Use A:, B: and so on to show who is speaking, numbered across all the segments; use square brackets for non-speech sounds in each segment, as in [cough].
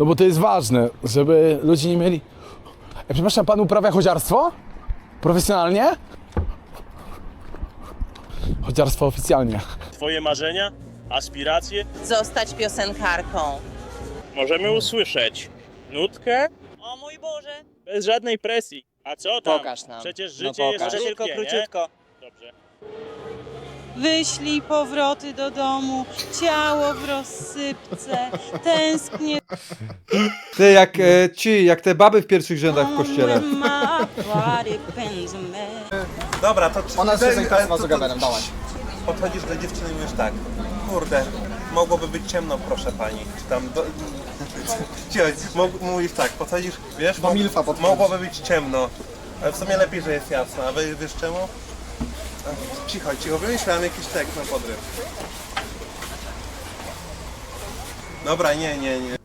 A: No bo to jest ważne, żeby ludzie nie mieli... Ja przepraszam, pan uprawia chodziarstwo? Profesjonalnie? Chodziarstwo oficjalnie.
B: Twoje marzenia, aspiracje
C: Zostać piosenkarką.
B: możemy usłyszeć. Nutkę
C: O mój Boże!
B: bez żadnej presji. A co tam?
D: Pokaż nam.
B: Przecież
D: No
B: życie
D: pokaż.
B: jest krótkie,
D: Króciutko,
B: nie?
D: króciutko.
B: Dobrze.
C: Wyślij powroty do domu, ciało w rozsypce, tęsknię
E: Ty, jak e, ci, jak te baby w pierwszych rzędach w kościele.
F: Dobra, to czy
G: Ona jest piosenkarstwa
F: ale
G: z
F: to-
G: Gaberem, dawaj.
F: Podchodzisz do dziewczyny i mówisz tak, kurde, mogłoby być ciemno, proszę pani. Czy tam. Do... [laughs] Cicho, mog- mówisz tak, podchodzisz, wiesz,
G: Do
F: mo-
G: milfa podchodzisz.
F: mogłoby być ciemno. Ale w sumie lepiej, że jest jasno. A wy wiesz czemu? Cicho, cicho, wymyślałem jakiś tekst na podryw. Dobra, nie, nie, nie.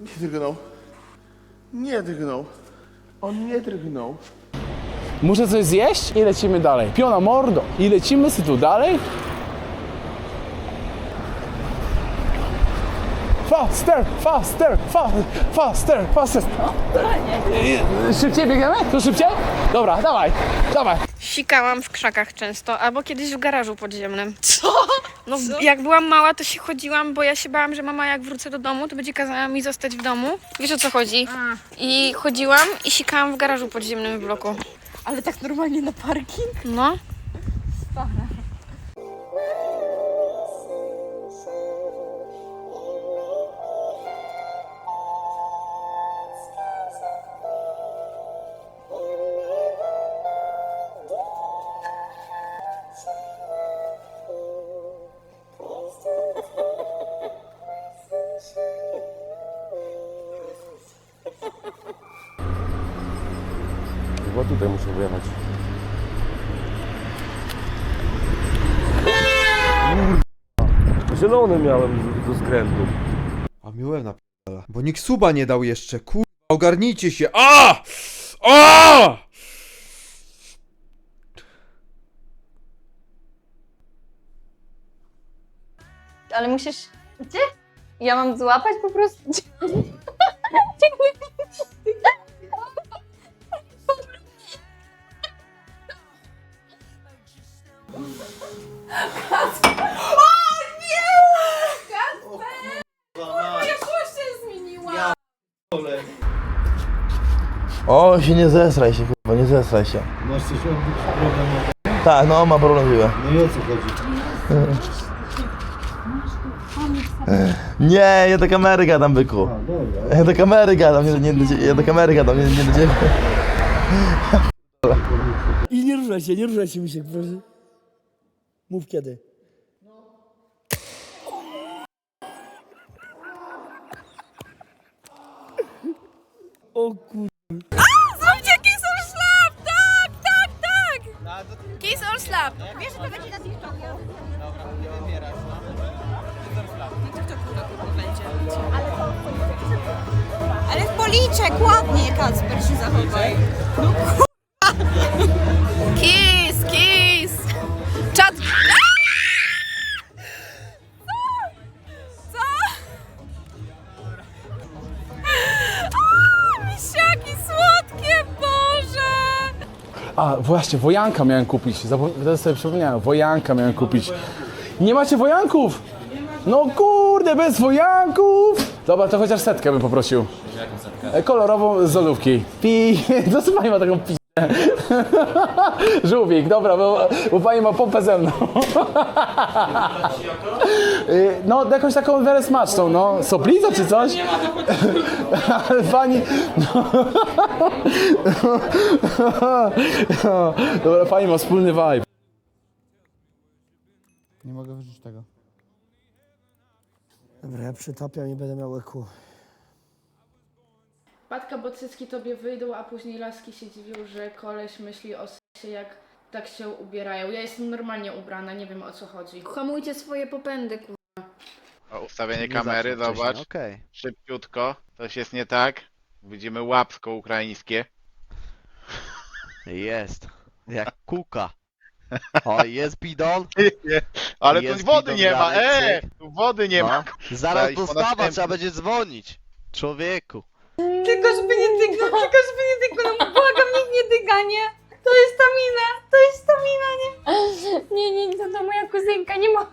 H: Nie drgnął. Nie drgnął. On nie drgnął.
A: Muszę coś zjeść i lecimy dalej. Piona mordo. I lecimy sobie tu dalej. Faster, faster, fa, faster, faster. I- Szybciej biegniemy? To szybciej? Dobra, dawaj, dawaj.
I: Sikałam w krzakach często, albo kiedyś w garażu podziemnym. [laughs] Co? No jak byłam mała, to się chodziłam, bo ja się bałam, że mama jak wrócę do domu, to będzie kazała mi zostać w domu. Wiesz o co chodzi? I chodziłam i sikałam w garażu podziemnym w bloku.
C: Ale tak normalnie na parking?
I: No.
J: Chyba tutaj muszę wyjechać. Zielony miałem do skrętu.
E: A miłem napierdala. Bo nikt suba nie dał jeszcze, kurwa, ogarnijcie się. A! A!
I: Ale musisz... Gdzie? Ja mam złapać po prostu? [laughs]
G: O, się nie zesraj się, chyba, nie zesraj się.
H: Masz coś problem?
G: Tak, no, ma problem chyba.
H: No i o co chodzi?
G: Nie, ja do kamery gadam, byku. Ja do kamery gadam, nie, nie, do ja do kamery gadam, nie, nie do ciebie.
D: I nie ruszaj się, nie ruszaj się, Misiek, proszę. Mów kiedy. O kur...
I: Zróbcie kiss or slap! Tak, tak, tak! Kiss or slap! Wiesz, że to będzie na TikToku. Dobra, nie wybierasz, no. Na TikToku to będzie. Ale w policzek ładnie, Kacper, się zachowaj. No
A: właśnie, wojanka miałem kupić. Teraz sobie przypomniałem, wojanka miałem kupić. Nie macie wojanków? No kurde, bez wojanków! Dobra, to chociaż setkę bym poprosił. Jaką setkę? Kolorową z zolówki. Pi, [laughs] to co pani ma taką pi... [laughs] Żółwik, dobra, bo, bo pani ma pompę ze mną. Y, No, jakąś taką w miarę smaczną, no. Soplica czy coś? Nie ma [laughs] Ale pani... No. [laughs] Dobra, pani ma wspólny vibe.
G: Nie mogę wyrzucić tego.
D: Dobra, ja przytapiam i będę miał łyku.
K: Patka, bo cycki tobie wyjdą, a później laski się dziwią, że koleś myśli o się jak tak się ubierają. Ja jestem normalnie ubrana, nie wiem o co chodzi. Hamujcie swoje popędy, kur...
L: O, ustawienie kamery, zobacz. Szybciutko. Coś jest nie tak. Widzimy łapsko ukraińskie.
G: Jest. Jak [laughs] kuka. O, jest bidon. [laughs]
L: Ale tu
G: Jest
L: wody nie ma,
G: dalej,
L: e!
G: cyk.
L: Tu wody nie
G: No.
L: ma.
G: Zaraz
L: Daj, ponad
G: dostawa,
L: tempo.
G: trzeba będzie dzwonić. Człowieku.
C: Nie nie dygnął. No błagam, niech nie dyga, nie? To jest ta mina, to jest ta mina, nie? Nie, nie, to, to moja kuzynka, nie ma. [laughs]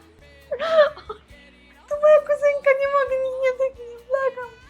C: To moja kuzynka, nie mogę, niech nie dygnie, błagam.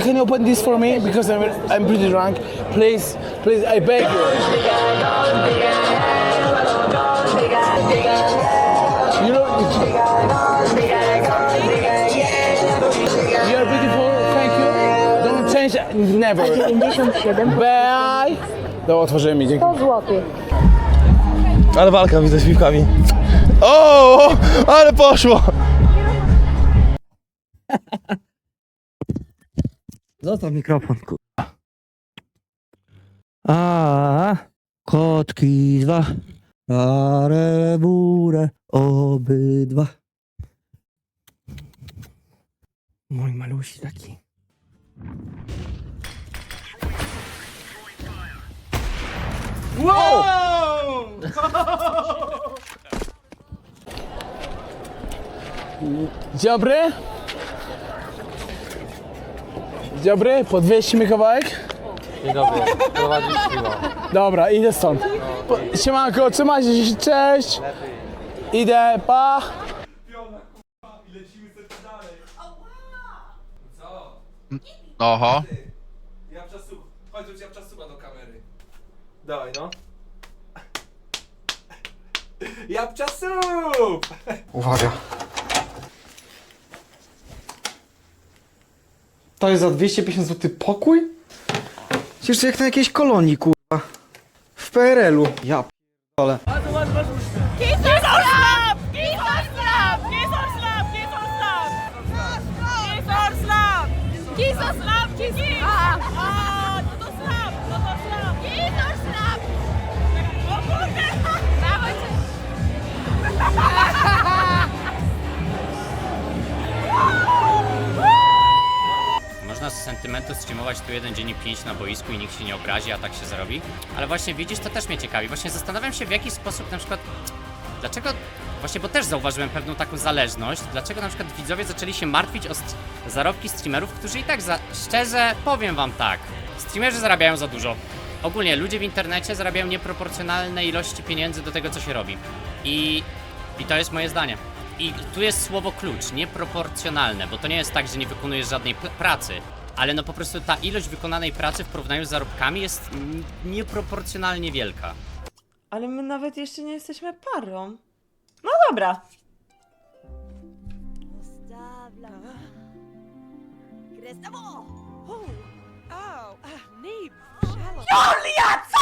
A: Can you open this for me? Because I'm, I'm pretty drunk. Please, please, I beg you. You know, you're beautiful. Thank you. Don't change. Never.
C: 97
A: Bye. No, otworzyłem mi. Dzięki.
C: zł.
G: Ale walka widzę z piłkami. O, ale poszło.
D: Zostaw mikrofon, kurwa. A, kotki dwa, ale burę obydwa. Mój malusi taki.
A: Dzień dobry. Dzień dobry, podwieźć mi kawałek?
J: Dzień dobry, prowadzisz
A: Dobra, idę stąd. Po, siemanko, trzymajcie się, cześć. Idę, pa.
L: Oho.
F: Ja przesub. Chodź, ja przesuwam do kamery. Dawaj, no. Ja przesub!
E: Uwaga. To jest za 250 zł pokój? Przecież to jak na jakiejś kolonii, kurwa. W PRL-u. Ja p***ole.
M: Można z sentymentu streamować tu jeden dzień i pięć na boisku i nikt się nie obrazi, a tak się zrobi. Ale właśnie widzisz, to też mnie ciekawi. Właśnie zastanawiam się w jaki sposób na przykład... Dlaczego... Właśnie, bo też zauważyłem pewną taką zależność. Dlaczego na przykład widzowie zaczęli się martwić o st- zarobki streamerów, którzy i tak za... Szczerze, powiem wam tak. Streamerzy zarabiają za dużo. Ogólnie ludzie w internecie zarabiają nieproporcjonalne ilości pieniędzy do tego, co się robi. I... I to jest moje zdanie. I tu jest słowo klucz, nieproporcjonalne, bo to nie jest tak, że nie wykonujesz żadnej pracy, ale no po prostu ta ilość wykonanej pracy w porównaniu z zarobkami jest n- nieproporcjonalnie wielka.
C: Ale my nawet jeszcze nie jesteśmy parą. No dobra. Julia, co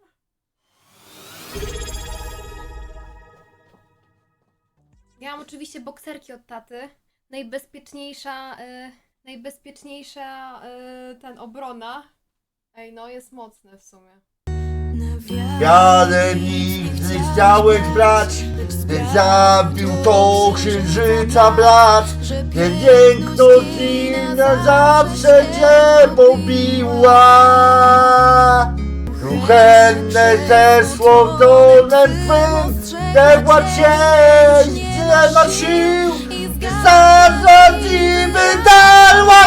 N: oczywiście bokserki od taty. Najbezpieczniejsza, y, najbezpieczniejsza y, ten obrona. Ej, no jest mocne w sumie.
H: Ale nigdy chciałeś brać, gdy zabił to księżyca blask. Piękność na zawsze cię pobiła. Ruchenne zeszło w dolem twym, tegła cię, tyle ma sił. Zaraz i wydarła,